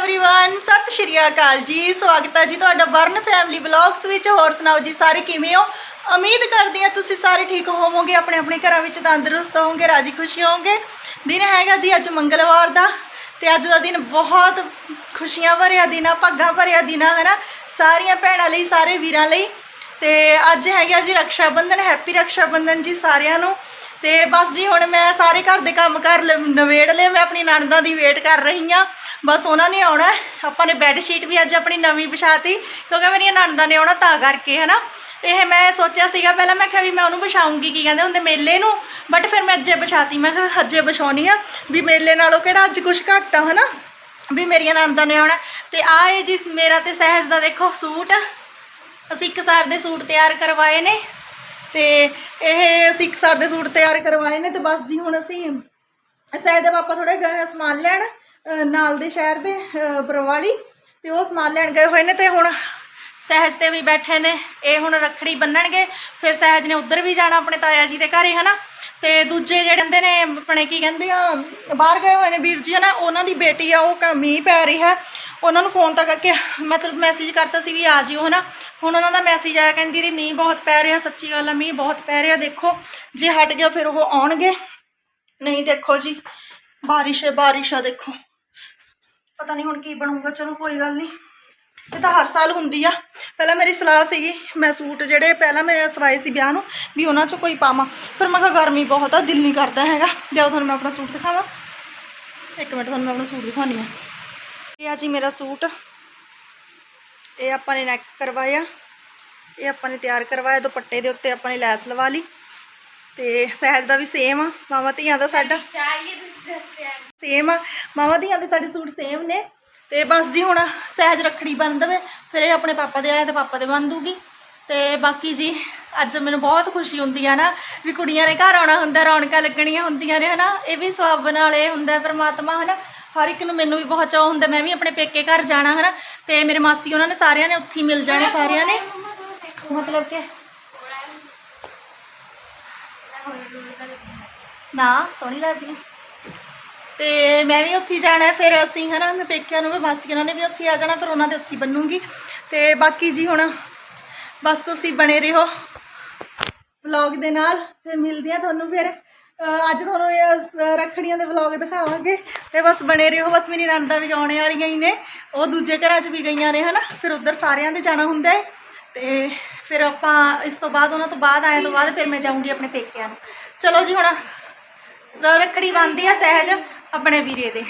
Everyone ਸਤਿ ਸ਼੍ਰੀ ਅਕਾਲ ਜੀ ਸਵਾਗਤ ਹੈ ਜੀ ਤੁਹਾਡਾ ਵਰਨ ਫੈਮਿਲੀ ਵਲੌਗਸ ਵਿੱਚ ਹੋਰ ਸੁਣਾਓ ਜੀ ਸਾਰੇ ਕਿਵੇਂ ਹੋ ਉਮੀਦ ਕਰਦੀ ਹਾਂ ਤੁਸੀਂ ਸਾਰੇ ਠੀਕ ਹੋਵੋਗੇ ਆਪਣੇ ਆਪਣੇ ਘਰਾਂ ਵਿੱਚ ਤੰਦਰੁਸਤ ਹੋਵੋਗੇ ਰਾਜੀ ਖੁਸ਼ੀ ਹੋਵੋਗੇ ਦਿਨ ਹੈਗਾ ਜੀ ਅੱਜ ਮੰਗਲਵਾਰ ਦਾ ਤੇ ਅੱਜ ਦਾ ਦਿਨ ਬਹੁਤ ਖੁਸ਼ੀਆਂ ਭਰਿਆ ਦਿਨ ਆ ਭਾਗਾਂ ਭਰਿਆ ਦਿਨ ਆ ਹੈਨਾ ਸਾਰੀਆਂ ਭੈਣਾਂ ਲਈ ਸਾਰੇ ਵੀਰਾਂ ਲਈ ਤੇ ਅੱਜ ਹੈਗਾ ਜੀ ਰਕਸ਼ਾ ਬੰਧਨ ਹੈਪੀ ਰਕਸ਼ਾ ਬੰਧਨ ਜੀ ਸਾਰਿਆਂ ਨੂੰ ਤੇ ਬਸ ਜੀ ਹੁਣ ਮੈਂ ਸਾਰੇ ਘਰ ਦੇ ਕੰਮ ਕਰ ਲ- ਨਵੇੜ ਲਏ ਮੈਂ ਆਪਣੀ ਨਣਦਾਂ ਦੀ ਵੇਟ ਕਰ ਰਹੀ ਆ ਬਸ ਉਹਨਾਂ ਨੇ ਆਉਣਾ ਆਪਾਂ ਨੇ ਬੈੱਡ ਸ਼ੀਟ ਵੀ ਅੱਜ ਆਪਣੀ ਨਵੀਂ ਵਿਛਾਤੀ, ਕਿਉਂਕਿ ਮੇਰੀਆਂ ਨਣਦਾਂ ਨੇ ਆਉਣਾ ਤਾਂ ਕਰਕੇ, ਹਨਾ। ਇਹ ਮੈਂ ਸੋਚਿਆ ਸੀਗਾ, ਪਹਿਲਾਂ ਮੈਂ ਕਿਹਾ ਵੀ ਮੈਂ ਉਹਨੂੰ ਵਿਛਾਉਂਗੀ, ਕੀ ਕਹਿੰਦੇ ਹੁੰਦੇ, ਮੇਲੇ ਨੂੰ। ਬਟ ਫਿਰ ਮੈਂ ਅੱਜੇ ਵਿਛਾਤੀ, ਮੈਂ ਕਿਹਾ ਅੱਜੇ ਵਿਛਾਉਣੀ ਆ, ਵੀ ਮੇਲੇ ਨਾਲੋਂ ਕਿਹੜਾ ਅੱਜ ਕੁਝ ਘੱਟ ਆ, ਹਨਾ। ਵੀ ਮੇਰੀਆਂ ਨਣਦਾਂ ਨੇ ਆਉਣਾ ਤੇ ਆ ਇਹ ਜੀ, ਮੇਰਾ ਤੇ ਸਹਿਜ ਦਾ ਦੇਖੋ ਸੂਟ। ਅਸੀਂ ਇੱਕ ਸਾਰ ਦੇ ਸੂਟ ਤਿਆਰ ਕਰਵਾਏ ਨੇ। ਤੇ ਇਹ ਅਸੀਂ ਇੱਕ ਸਾਰ ਦੇ ਸੂਟ ਤਿਆਰ ਕਰਵਾਏ ਨੇ, ਤੇ ਬਸ ਜੀ ਹੁਣ ਅਸੀਂ ਸਹਿਜ ਦਾ ਪਾਪਾ ਥੋੜੇ ਗਏ ਸਮਾਨ ਲੈਣ। ਨਾਲ ਦੇ ਸ਼ਹਿਰ ਦੇ ਬਰਵਾਲੀ, ਤੇ ਉਹ ਸਮਾਨ ਲੈਣ ਗਏ ਹੋਏ ਨੇ ਤੇ ਹੁਣ ਸਹਿਜ ਤੇ ਵੀ ਬੈਠੇ ਨੇ। ਇਹ ਹੁਣ ਰੱਖੜੀ ਬੰਨਣਗੇ, ਫਿਰ ਸਹਿਜ ਨੇ ਉੱਧਰ ਵੀ ਜਾਣਾ ਆਪਣੇ ਤਾਇਆ ਜੀ ਦੇ ਘਰੇ, ਹਨਾ? ਤੇ ਦੂਜੇ ਜਿਹੜੇ ਕਹਿੰਦੇ ਨੇ, ਆਪਣੇ ਕੀ ਕਹਿੰਦੇ ਆ, ਬਾਹਰ ਗਏ ਹੋਏ ਨੇ ਵੀਰ ਜੀ, ਹਨਾ? ਉਹਨਾਂ ਦੀ ਬੇਟੀ ਆ, ਉਹ ਮੀਂਹ ਪੈ ਰਹੀ। ਹੈ ਉਹਨਾਂ ਨੂੰ ਫੋਨ ਤਾਂ ਕਰਕੇ ਮਤਲਬ ਮੈਸੇਜ ਕਰਤਾ ਸੀ ਵੀ ਆ ਜਿਓ, ਹਨਾ? ਹੁਣ ਉਹਨਾਂ ਦਾ ਮੈਸੇਜ ਆਇਆ, ਕਹਿੰਦੀ ਦੀ ਮੀਂਹ ਬਹੁਤ ਪੈ ਰਿਹਾ, ਸੱਚੀ ਗੱਲ ਆ, ਮੀਂਹ ਬਹੁਤ ਪੈ ਰਿਹਾ, ਦੇਖੋ। ਜੇ ਹਟ ਗਿਆ ਫਿਰ ਉਹ ਆਉਣਗੇ। ਨਹੀਂ ਦੇਖੋ ਜੀ, ਬਾਰਿਸ਼ ਹੈ, ਬਾਰਿਸ਼ ਆ, ਦੇਖੋ। ਪਤਾ ਨਹੀਂ ਹੁਣ ਕੀ ਬਣੂਗਾ, ਚਲੋ ਕੋਈ ਗੱਲ ਨਹੀਂ। ਇਹ ਤਾਂ ਹਰ ਸਾਲ ਹੁੰਦੀ ਆ। ਪਹਿਲਾਂ ਮੇਰੀ ਸਲਾਹ ਸੀਗੀ, ਮੈਂ ਸੂਟ ਜਿਹੜੇ ਪਹਿਲਾਂ ਮੈਂ ਸਵਾਏ ਸੀ ਵਿਆਹ ਨੂੰ, ਵੀ ਉਹਨਾਂ ਚ ਕੋਈ ਪਾਵਾਂ। ਫਿਰ ਮੈਂ ਕਿਹਾ ਗਰਮੀ ਬਹੁਤ ਆ, ਦਿਲ ਨਹੀਂ ਕਰਦਾ ਹੈਗਾ। ਜਦੋਂ ਤੁਹਾਨੂੰ ਮੈਂ ਆਪਣਾ ਸੂਟ ਦਿਖਾਵਾਂ। ਇੱਕ ਮਿੰਟ, ਤੁਹਾਨੂੰ ਮੈਂ ਆਪਣਾ ਸੂਟ ਦਿਖਾਉਣੀ ਆ। ਇਹ ਆ ਜੀ ਮੇਰਾ ਸੂਟ। ਇਹ ਆਪਾਂ ਨੇ ਨੈਕ ਕਰਵਾਇਆ। ਇਹ ਆਪਾਂ ਨੇ ਤਿਆਰ ਕਰਵਾਇਆ, ਦੁਪੱਟੇ ਦੇ ਉੱਤੇ ਆਪਾਂ ਨੇ ਲੈਸ ਲਵਾ ਲਈ। ਤੇ ਸਹਿਜ ਦਾ ਵੀ ਸੇਮ ਆ ਮਾਮਾ ਧੀਆਂ ਦਾ ਸਾਡਾ। ਚਾਹੀਏ ਤੁਸੀਂ ਦੱਸਿਆ ਸੇਮ ਆ ਮਾਵਾਂ ਦੀਆਂ ਦੇ ਸਾਡੇ ਸੂਟ ਸੇਮ ਨੇ। ਤੇ ਬਸ ਜੀ ਹੁਣ ਸਹਿਜ ਰੱਖੜੀ ਬੰਨ ਦੇਵੇ ਫਿਰ ਇਹ ਆਪਣੇ ਪਾਪਾ ਦੇ ਆਏ ਤੇ ਪਾਪਾ ਦੇ ਬੰਨ ਦੂਗੀ। ਤੇ ਬਾਕੀ ਜੀ ਅੱਜ ਮੈਨੂੰ ਬਹੁਤ ਖੁਸ਼ੀ ਹੁੰਦੀ ਆ ਨਾ ਵੀ ਕੁੜੀਆਂ ਨੇ ਘਰ ਆਉਣਾ ਹੁੰਦਾ ਰੌਣਕਾਂ ਲੱਗਣੀਆਂ ਹੁੰਦੀਆਂ ਨੇ ਹਨਾ। ਇਹ ਵੀ ਸਵਾਬ ਨਾਲ ਇਹ ਹੁੰਦਾ ਪ੍ਰਮਾਤਮਾ ਹਨਾ। ਹਰ ਇੱਕ ਨੂੰ ਮੈਨੂੰ ਵੀ ਬਹੁਤ ਚਾਅ ਹੁੰਦਾ ਮੈਂ ਵੀ ਆਪਣੇ ਪੇਕੇ ਘਰ ਜਾਣਾ ਹਨਾ। ਤੇ ਮੇਰੇ ਮਾਸੀ ਉਹਨਾਂ ਨੇ ਸਾਰਿਆਂ ਨੇ ਉੱਥੇ ਮਿਲ ਜਾਣੇ ਸਾਰਿਆਂ ਨੇ। ਮਤਲਬ ਕਿ ਨਾ, ਸੋਹਣੀ ਲੱਗਦੀ ਤੇ ਮੈਂ ਵੀ ਉੱਥੇ ਜਾਣਾ, ਫਿਰ ਅਸੀਂ ਹਨਾ, ਮੈਂ ਪੇਕਿਆਂ ਨੂੰ ਵੀ, ਮਾਸੀ ਉਹਨਾਂ ਨੇ ਵੀ ਉੱਥੇ ਆ ਜਾਣਾ, ਫਿਰ ਉਹਨਾਂ ਦੇ ਉੱਥੇ ਬੰਨੂਗੀ। ਤੇ ਬਾਕੀ ਜੀ ਹੁਣ, ਬਸ ਤੁਸੀਂ ਬਣੇ ਰਹੋ ਵਲੌਗ ਦੇ ਨਾਲ, ਤੇ ਮਿਲਦੇ ਆ ਤੁਹਾਨੂੰ ਫਿਰ। ਅਹ ਅੱਜ ਤੁਹਾਨੂੰ ਇਹ ਰੱਖੜੀਆਂ ਦੇ ਵਲੌਗ ਦਿਖਾਵਾਂਗੇ। ਤੇ ਬਸ ਬਣੇ ਰਹੋ, ਬਸ ਮੇਰੀ ਨੰਦਾ ਵੀ ਆਉਣੇ ਵਾਲੀਆਂ ਹੀ ਨੇ। ਉਹ ਦੂਜੇ ਘਰਾਂ 'ਚ ਵੀ ਗਈਆਂ ਨੇ, ਹਨਾ। ਫਿਰ ਉੱਧਰ ਸਾਰਿਆਂ ਦੇ ਜਾਣਾ ਹੁੰਦਾ ਹੈ। ਤੇ ਫਿਰ ਆਪਾਂ ਇਸ ਤੋਂ ਬਾਅਦ, ਉਹਨਾਂ ਤੋਂ ਬਾਅਦ ਆਏ ਤੋਂ ਬਾਅਦ ਫਿਰ ਮੈਂ ਜਾਊਂਗੀ ਆਪਣੇ ਪੇਕਿਆਂ ਨੂੰ। ਚਲੋ ਜੀ ਹੁਣ, ਰੱਖੜੀ ਬੰਨ੍ਹਦੀ ਆ ਸਹਿਜ ਆਪਣੇ ਵੀਰੇ ਦੇ।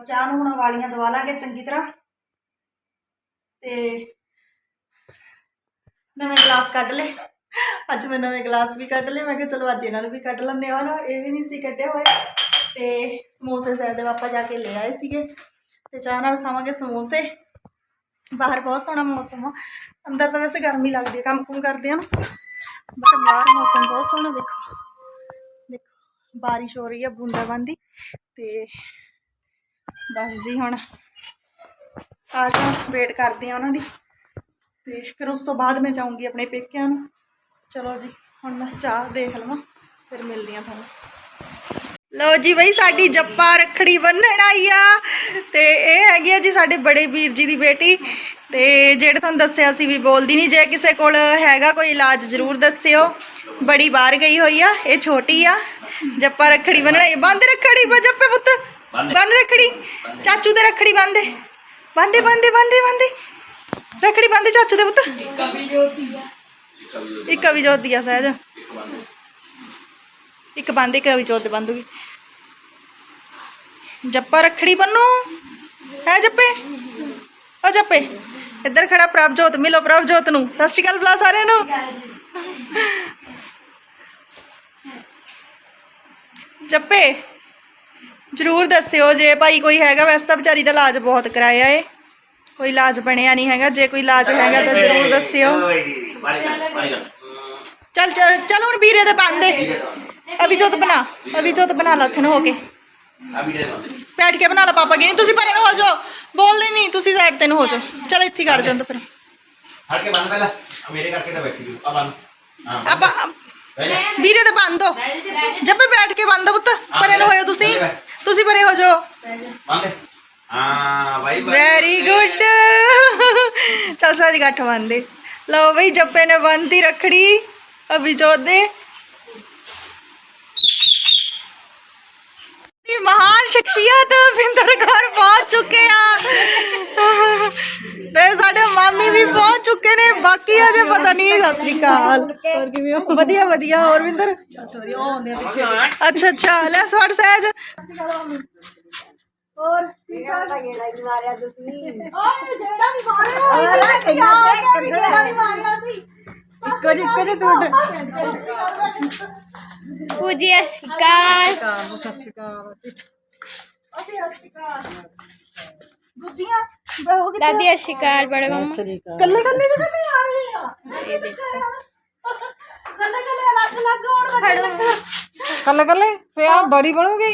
ਬਸ ਚਾਹ ਨੂੰ ਹੁਣ ਵਾਲੀਆਂ ਦਵਾ ਲਾਂਗੇ ਚੰਗੀ ਤਰ੍ਹਾਂ। ਤੇ ਨਵੇਂ ਗਲਾਸ ਕੱਢ ਲਏ। ਅੱਜ ਮੈਂ ਨਵੇਂ ਗਲਾਸ ਵੀ ਕੱਢ ਲਏ। ਮੈਂ ਕਿਹਾ ਚਲੋ ਅੱਜ ਇਹਨਾਂ ਨੂੰ ਵੀ ਕੱਢ ਲੈਂਦੇ ਆ ਨਾ ਇਹ ਵੀ ਨਹੀਂ ਸੀ ਕੱਢੇ ਹੋਏ। ਤੇ ਸਮੋਸੇ ਸੈਲ ਦੇ ਪਾਪਾ ਜਾ ਕੇ ਲੈ ਆਏ ਸੀਗੇ। ਤੇ ਚਾਹ ਨਾਲ ਖਾਵਾਂਗੇ ਸਮੋਸੇ। ਬਾਹਰ ਬਹੁਤ ਸੋਹਣਾ ਮੌਸਮ ਆ। ਅੰਦਰ ਤਾਂ ਵੈਸੇ ਗਰਮੀ ਲੱਗਦੀ ਹੈ ਕੰਮ ਕੁਮ ਕਰਦੇ ਆ ਨਾ। ਬਟ ਬਾਹਰ ਮੌਸਮ ਬਹੁਤ ਸੋਹਣਾ ਦੇਖੋ। ਦੇਖੋ, ਬਾਰਿਸ਼ ਹੋ ਰਹੀ ਹੈ ਬੂੰਦਾਬਾਂਦੀ। ਤੇ ਬਸ ਜੀ ਹੁਣ। ਆ ਜਾ ਵੇਟ ਕਰਦੇ ਆ ਉਹਨਾਂ ਦੀ। ਤੇ ਫਿਰ ਉਸ ਤੋਂ ਬਾਅਦ ਮੈਂ ਜਾਊਂਗੀ ਆਪਣੇ ਪੇਕਿਆਂ ਨੂੰ। ਚਲੋ ਜੀ, ਹੁਣ ਮੈਂ ਚਾਹ ਦੇਖ ਲਵਾਂ, ਫਿਰ ਮਿਲਦੀ ਆ ਤੁਹਾਨੂੰ। ਲਓ ਜੀ ਬਈ, ਸਾਡੀ ਜੱਪਾ ਰੱਖੜੀ ਬੰਨਣ ਆਈ ਆ। ਤੇ ਇਹ ਹੈਗੀ ਆ ਜੀ ਸਾਡੇ ਬੜੇ ਵੀਰ ਜੀ ਦੀ ਬੇਟੀ। ਤੇ ਜਿਹੜੇ ਤੁਹਾਨੂੰ ਦੱਸਿਆ ਸੀ ਵੀ ਬੋਲਦੀ ਨਹੀਂ ਜੇ ਕਿਸੇ ਕੋਲ ਹੈਗਾ ਕੋਈ ਇਲਾਜ ਜ਼ਰੂਰ ਦੱਸਿਓ। ਬੜੀ ਬਾਹਰ ਗਈ ਹੋਈ ਆ, ਇਹ ਛੋਟੀ ਆ। ਜੱਪਾ ਰੱਖੜੀ ਬੰਨਣ ਆਈ ਬੰਦ ਰੱਖੜੀ ਬਾ ਜੱਪੇ ਪੁੱਤ। ਬੰਨ ਰੱਖੜੀ। ਚਾਚੂ ਦੇ ਰੱਖੜੀ ਬੰਦੇ ਬੰਦੇ ਬੰਦੇ ਬੰਦੇ ਬੰਦੇ ਰੱਖੜੀ ਬੰਦੇ ਚਾਚੂ ਦੇ ਪੁੱਤ। ਇੱਕ ਕਵੀ ਜੋਤੀ ਆ ਸਹਿਜ। ਇੱਕ ਬੰਦ ਇੱਕ ਕਵੀ ਜੋਤ ਬੰਦੂਗੀ ਜੱਪਾ ਰੱਖੜੀ ਬੰਨੂ ਹੈ ਜੱਪੇ? ਓ ਜੱਪੇ ਇੱਧਰ ਖੜਾ ਪ੍ਰਭਜੋਤ ਮਿਲੋ ਪ੍ਰਭਜੋਤ ਨੂੰ। ਸਤਿ ਸ਼੍ਰੀ ਅਕਾਲ ਬੁਲਾ ਸਾਰਿਆਂ ਨੂੰ। ਜੱਪੇ ਜ਼ਰੂਰ ਦੱਸਿਓ ਜੇ ਭਾਈ ਕੋਈ ਹੈਗਾ ਵੈਸੇ ਤਾਂ ਵਿਚਾਰੀ ਦਾ ਇਲਾਜ ਬਹੁਤ ਕਰਾਇਆ ਏ। ਕੋਈ ਇਲਾਜ ਬਣਿਆ ਨਹੀਂ ਹੈਗਾ ਜੇ ਕੋਈ ਇਲਾਜ ਹੈਗਾ ਤਾਂ ਜ਼ਰੂਰ ਦੱਸਿਓ। ਚੱਲ ਚੱਲ ਚੱਲ ਹੁਣ ਵੀਰੇ ਦੇ ਬੰਦੇ ਅਭੀ ਜੋਤ ਬਣਾ ਅਭੀ ਜੋਤ ਬਣਾ ਲਾ ਉੱਥੇ ਨੂੰ ਹੋ ਕੇ। ਬੈਠ ਕੇ ਬਣਾ ਲਾ ਪਾਪਾ ਨਹੀਂ ਤੁਸੀਂ ਪਰੇ ਨੂੰ ਹੋ ਜਾਓ। ਬੋਲਦੇ ਨਹੀਂ ਤੁਸੀਂ ਸਾਈਡ ਤੇ ਨੂੰ ਹੋ ਜਾਓ। ਚਲ ਇੱਥੇ ਕਰ ਜਾਂਦੇ ਫਿਰ ਹਟ ਕੇ ਬੰਨ ਪਹਿਲਾਂ। ਮੇਰੇ ਕਰਕੇ ਤਾਂ ਬੈਠੀ ਤੂੰ ਆ ਬੰਨ ਹਾਂ। ਆਪਾਂ। ਵੀਰੇ ਦੇ ਬੰਦ ਹੋ। ਜੱਪੇ ਬੈਠ ਕੇ ਬੰਦ ਪੁੱਤ। ਪਰੇ ਨੂੰ ਹੋਇਓ ਤੁਸੀਂ। ਤੁਸੀਂ ਪਰੇ ਹੋ ਜਾਓ। ਹਾਂ। ਬਾਈ ਵੈਰੀ ਗੁੱਡ ਚਲ ਸਾਰੀ ਗੱਠ ਬੰਦੇ ਲਓ ਬਈ ਜੱਪੇ ਨੇ ਬੰਦੀ ਰੱਖੜੀ। ਅਭੀ ਜੋਤ ਦੇ। ਇਹ ਮਹਾਨ ਸ਼ਖਸੀਅਤ ਵਿੰਦਰ ਘਰ ਪਹੁੰਚ ਚੁੱਕੇ ਆ। ਤੇ ਸਾਡੇ ਮਾਮੀ ਵੀ ਪਹੁੰਚ ਚੁੱਕੇ ਨੇ ਬਾਕੀ ਅਜੇ ਪਤਾ ਨਹੀਂ ਸਤਿ ਸ੍ਰੀ ਅਕਾਲ। ਵਧੀਆ ਵਧੀਆ ਹੋਰ ਵਿੰਦਰ? ਅੱਛਾ ਅੱਛਾ ਲੈ ਸਵੜ ਸਹਿਜ। ਹੋਰ ਠੀਕ ਠਾਕ? ਓਏ ਜਿਹੜਾ ਨਹੀਂ ਮਾਰਿਆ ਇਹਨੇ ਕੀ ਆ ਗਿਆ ਵੀ ਜਿਹੜਾ ਨਹੀਂ ਮਾਰਿਆ ਸੀ ਇੱਕੋ ਜਿਹੀ ਇੱਕੋ ਜਿਹੀ ਪੂਜੀ ਅਸ਼ਿਕਾਰ ਅਸੀਂ ਹਸਪੀਟਲ ਦੂਜੀਆਂ ਬਹੋ ਕਿਤੇ ਦਾਦੀ ਅਸ਼ਿਕਾਰ ਬੜੇ ਮੰਮਾ। ਕੱਲੇ ਕੱਲੇ ਜਗ੍ਹਾ ਤੇ ਆ ਰਹੇ ਆ। ਕੱਲੇ ਕੱਲੇ ਅਲੱਗ ਅਲੱਗ ਹੋਣ ਵੱਡੇ ਕੱਲੇ ਕੱਲੇ ਫੇ ਆ ਬੜੀ ਬਣੂਗੀ?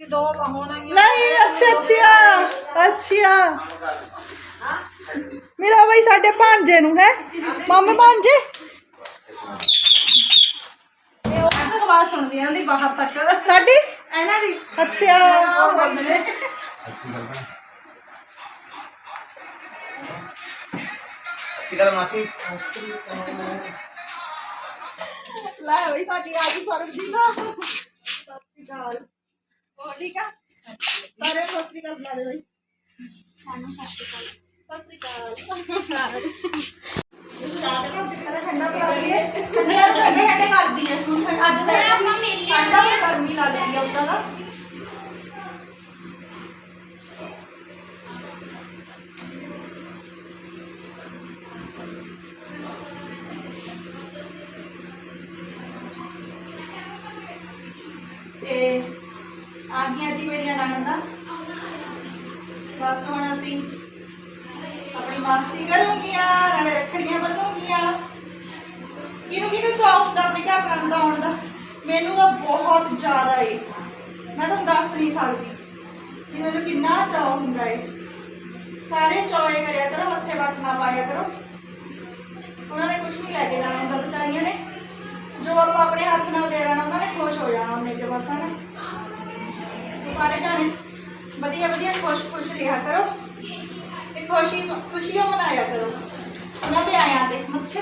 ਕਿ ਦੋ ਹੋਣਗੀਆਂ। ਨਹੀਂ ਅੱਛਾ ਅੱਛਾ ਅੱਛਾ ਮੇਰਾ ਬਈ ਸਾਡੇ ਭਾਂਜੇ ਨੂੰ ਹੈ। ਮਾਮੇ ਭਾਂਜੇ ਇਹ ਉਹ ਆਵਾਜ਼ ਸੁਣਦੀ ਆਂਦੀ ਬਾਹਰ ਤੱਕ। ਸਾਡੀ? ਇਹਨਾਂ ਦੀ। ਅੱਛਾ ਸਿਕਲ ਮਾਸੀ। ਲੈ ਬਈ ਸਾਡੀ ਆ ਗਈ ਸਰਬਜੀਤ ਸਤਿ ਸ਼੍ਰੀ ਅਕਾਲ ਹੋਰ ਠੀਕ ਆ? ਸਾਰੇ ਨੂੰ ਸਤਿ ਸ਼੍ਰੀ ਅਕਾਲ ਬੁਲਾ ਦੇ ਬਈ। ਸਾਨੂੰ ਸਤਿ ਸ਼੍ਰੀ ਅਕਾਲ ਸਤਿ ਸ਼੍ਰੀ ਅਕਾਲ ਠੰਡਾ ਬੁਲਾ ਲਈਏ। ਠੰਡੇ ਠੰਡੇ ਠੰਡੇ ਕਰਦੀ ਹੈ ਅੱਜ ਵੈਸੇ ਵੀ ਠੰਡਾ ਵੀ ਗਰਮੀ ਲੱਗਦੀ ਆ ਉਦਾਂ ਦਾ ਤੇ ਆ ਗਈਆਂ ਜੀ ਮੇਰੀਆਂ ਨਣਦਾਂ ਬਸ ਹੁਣ ਅਸੀਂ ਆਪਣੀ ਮਸਤੀ ਕਰੂੰਗੀਆਂ ਨਾਲੇ ਰੱਖੜੀਆਂ ਬੰਨੂੰਗੀਆਂ ਕਿਹਨੂੰ ਕਿਹਨੂੰ ਚਾਹ ਹੁੰਦਾ ਆਪਣੇ ਘਰ ਕਰਨ ਦਾ ਆਉਣ ਦਾ ਮੈਨੂੰ ਤਾਂ ਬਹੁਤ ਜ਼ਿਆਦਾ ਏ ਮੈਂ ਤੁਹਾਨੂੰ ਦੱਸ ਨਹੀਂ ਸਕਦੀ ਕਿ ਮੈਨੂੰ ਕਿੰਨਾ ਚਾਹ ਹੁੰਦਾ ਏ ਸਾਰੇ ਚੋਏ ਕਰਿਆ ਕਰੋ ਮੱਥੇ ਵੱਟ ਨਾ ਪਾਇਆ ਕਰੋ ਉਹਨਾਂ ਨੇ ਕੁਝ ਨਹੀਂ ਲੈ ਕੇ ਜਾਣਾ ਹੁੰਦਾ ਵਿਚਾਰੀਆਂ ਨੇ ਜੋ ਆਪਾਂ ਆਪਣੇ ਹੱਥ ਨਾਲ ਦੇ ਦੇਣਾ ਉਹਨਾਂ ਨੇ ਖੁਸ਼ ਹੋ ਜਾਣਾ ਉਹਨੇ ਚ ਬਸ ਹਨ ਸੋ ਸਾਰੇ ਜਾਣੇ ਵਧੀਆ ਵਧੀਆ ਖੁਸ਼ ਖੁਸ਼ ਰਿਹਾ ਕਰੋ ਤੇ ਖੁਸ਼ੀ ਖੁਸ਼ੀਆਂ ਮਨਾਇਆ ਕਰੋ। ਉਹਨਾਂ ਦੇ ਆਇਆਂ ਤੇ ਮੱਥੇ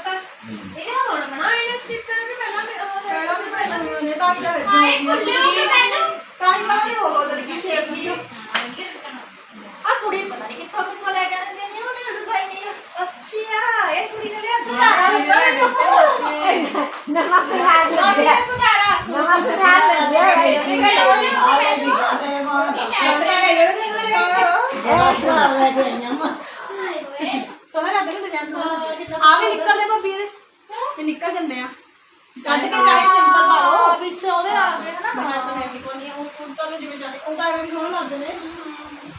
ਦਿੱਤਾ ਇਹਨੇ ਹੁਣ ਬਣਾ ਇਹਨੇ ਸਟਿਚ ਕਰਕੇ ਪਹਿਲਾਂ ਤੇ ਉਹ ਪਹਿਲਾਂ ਤੇ ਪਹਿਲਾਂ ਨਹੀਂ ਉਹਨੇ ਤਾਂ ਕਿ ਆਏ ਖੁੱਲੇ ਹੋ ਕੇ ਪਹਿਲਾਂ ਤਾਂ ਹੀ ਕਹਾਂ ਉਹ ਬਦਲ ਗਈ ਸ਼ੇਪ ਨੂੰ ਆ ਕੁੜੀ ਪਤਾ ਨਹੀਂ ਕਿੱਥੋਂ ਕਿੱਥੋਂ ਲੈ ਕੇ ਆਉਂਦੇ ਨੇ ਉਹਨੇ ਡਿਜ਼ਾਈਨ ਨਹੀਂ ਅੱਛੀ ਆ ਇਹ ਕੁੜੀ ਨੇ ਲਿਆ ਸੁਧਾਰਾ ਨਮਾ ਸੁਧਾਰਾ ਨਮਾ ਸੁਧਾਰਾ ਨਮਾ ਸੁਧਾਰਾ ਲੈ ਬੇਟੀ ਪਹਿਲੇ ਉਹਨੇ ਪਹਿਲਾਂ ਸੋਹਣਾ ਲੱਗਦਾ ਨਾ ਜਾਨ ਸੋਹਣਾ ਆਵੇ ਨਿਕਲ ਤੇ ਨਿਕਲ ਜਾਂਦੇ ਆ। ਕੱਢ ਕੇ ਚਾਹੇ ਸਿੰਪਲ ਪਾ ਲਓ। ਵਿੱਚ ਉਹਦੇ ਨਾਲ ਜਿਹੜਾ ਨਾ। ਬਣਾ ਤਾਂ ਨਹੀਂ ਕੋਈ ਨਹੀਂ ਉਸ ਫੂਡ ਤੋਂ ਜਿਵੇਂ ਜਾਂਦੇ ਉਹ ਤਾਂ ਵੀ ਹੋਣ ਲੱਗਦੇ ਨੇ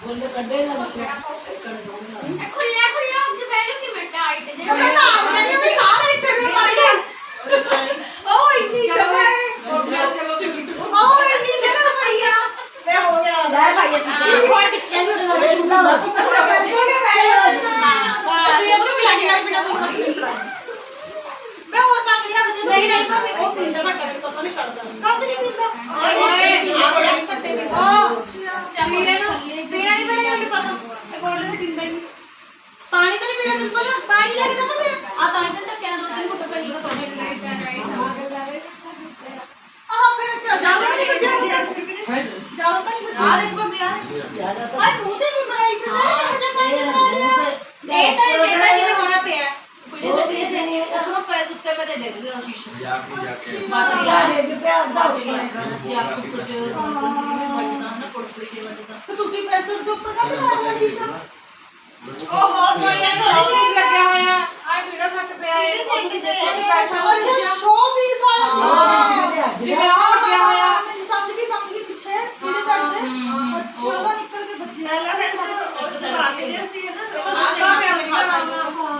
ਬੋਲੇ ਕੱਢੇ ਨਾ ਖੁੱਲਿਆ ਖੁੱਲਿਆ। ਉਹਦੇ ਪਹਿਲੇ ਕਿ ਮਿੰਟ। ਆਈ ਤੇ ਜੇ ਮੈਂ ਤਾਂ ਆਪ ਕਹਿੰਦੀ ਵੀ ਸਾਰੇ ਇੱਥੇ ਵੀ ਪੜ ਗਏ ਉਹ ਇੰਨੀ ਜਗ੍ਹਾ ਹੈ। ਚਲੋ ਸਿੱਧੀ ਉਹ ਇੰਨੀ ਜਗ੍ਹਾ ਪਈ ਆ। ਮੈਂ ਹੋ ਗਿਆ ਮੈਂ ਭਾਈ ਅਸੀਂ ਕੋਈ ਪਿੱਛੇ ਨੂੰ ਰਹਿਣਾ ਅੱਛਾ ਕਰ ਦੋਗੇ ਮੈਂ ਹਾਂ ਬਸ। ਇਹ ਤਾਂ ਮਿਲਾ ਕੇ ਬਿਨਾ ਤੁਹਾਨੂੰ ਨੂੰ ਪੀਣਾ ਨਹੀਂ ਪੀਣਾ ਮੈਨੂੰ ਪਤਾ ਕੋਲ ਨਹੀਂ ਪੀਂਦਾ ਹੀ ਪਾਣੀ ਤਾਂ ਨਹੀਂ ਪੀਣਾ ਤੂੰ ਪਹਿਲਾਂ ਪਾਣੀ ਲੈ ਕੇ ਦਮਾ ਫਿਰ ਆ ਤਾਂ ਇੱਥੇ ਤੱਕ ਕਿਆ ਦੋ ਤਿੰਨ ਘੁੱਟ ਪਈ ਆਹ ਫਿਰ ਕਿਆ ਜ਼ਿਆਦਾ ਤਾਂ ਨਹੀਂ ਬਚਿਆ ਹੁੰਦਾ ਜ਼ਿਆਦਾ ਤਾਂ ਨਹੀਂ ਬਚਿਆ ਆ ਦੇਖ ਬੰਦੇ ਆ ਆ ਤੂੰ ਤੇ ਵੀ ਬਣਾਈ ਫਿਰਦਾ ਹੈ ਕਿ ਮਜ਼ਾ ਕਰ ਲਿਆ ਤਾਂ ਕੁੜੀ ਦੇ ਕੁੜੀ ਸੇ ਉਹਨੂੰ ਪੈਸੇ ਉੱਤੇ ਮੇਰੇ ਡਿੱਗ ਗਏ ਉਹ ਸ਼ੀਸ਼ੇ ਜਾ ਕੇ ਜਾ ਕੇ। ਬਚ ਗਿਆ। ਡਿੱਗ ਪਿਆ ਬਚ ਗਿਆ। ਜਾਂ ਕੁਝ ਵੱਜਦਾ ਨਾ ਕੁੜਕੜੀ ਦੇ। ਵੱਜਦਾ ਤੇ ਤੁਸੀਂ ਪੈਸੇ ਦੇ ਉੱਪਰ ਕਾਹਦੇ ਲਾਇਆ ਸ਼ੀਸ਼ਾ? ਉਹ ਹੋਰ ਕੋਈ ਸ਼ੋਪੀਸ ਲੱਗਿਆ ਹੋਇਆ। ਆ ਵੀਡੀਓ ਸੱਟ ਪਿਆ ਹੈ ਉਹ ਤੁਸੀਂ ਦੇਖੋ ਕਿ ਬੈਠਾ ਅੱਛਾ ਸ਼ੋ ਵੀ ਸਾਰਾ ਸ਼ੀਸ਼ਾ ਜਿਵੇਂ ਉਹ ਲੱਗਿਆ ਹੋਇਆ। ਸਮਝ ਗਈ ਸਮਝ ਗਈ ਪਿੱਛੇ ਕਿਹੜੇ ਸਾਈਡ ਤੇ? ਅੱਛਾ ਉਹਦਾ ਨਿਕਲ ਕੇ ਬਚਿਆ ਇੱਕ ਸਾਈਡ ਤੇ। ਆ ਪਿਆ ਹਾਂ ਸ਼ੁਕਰ